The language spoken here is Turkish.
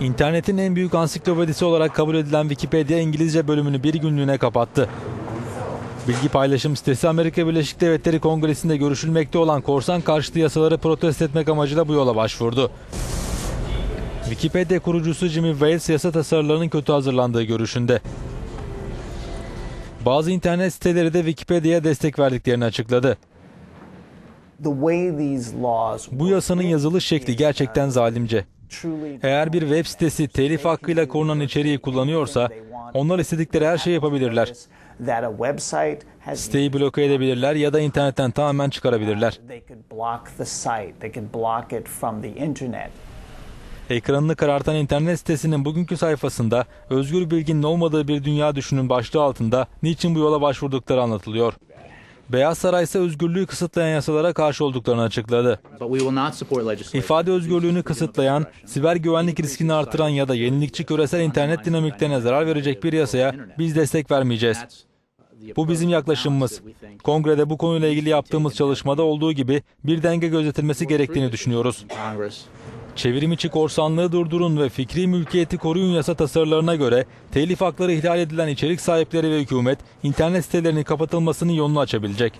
İnternetin en büyük ansiklopedisi olarak kabul edilen Wikipedia İngilizce bölümünü bir günlüğüne kapattı. Bilgi paylaşım sitesi Amerika Birleşik Devletleri Kongresi'nde görüşülmekte olan korsan karşıtı yasaları protesto etmek amacıyla bu yola başvurdu. Wikipedia kurucusu Jimmy Wales yasa tasarılarının kötü hazırlandığı görüşünde. Bazı internet siteleri de Wikipedia'ya destek verdiklerini açıkladı. Bu yasanın yazılış şekli gerçekten zalimce. Eğer bir web sitesi telif hakkıyla korunan içeriği kullanıyorsa onlar istedikleri her şeyi yapabilirler. Siteyi bloke edebilirler ya da internetten tamamen çıkarabilirler. internet. Ekranını karartan internet sitesinin bugünkü sayfasında özgür bilginin olmadığı bir dünya düşünün başlığı altında niçin bu yola başvurdukları anlatılıyor. Beyaz Saray ise özgürlüğü kısıtlayan yasalara karşı olduklarını açıkladı. İfade özgürlüğünü kısıtlayan, siber güvenlik riskini artıran ya da yenilikçi küresel internet dinamiklerine zarar verecek bir yasaya biz destek vermeyeceğiz. Bu bizim yaklaşımımız. Kongrede bu konuyla ilgili yaptığımız çalışmada olduğu gibi bir denge gözetilmesi gerektiğini düşünüyoruz. Congress. Çevrim içi korsanlığı durdurun ve fikri mülkiyeti koruyun yasa tasarılarına göre telif hakları ihlal edilen içerik sahipleri ve hükümet internet sitelerinin kapatılmasının yolunu açabilecek.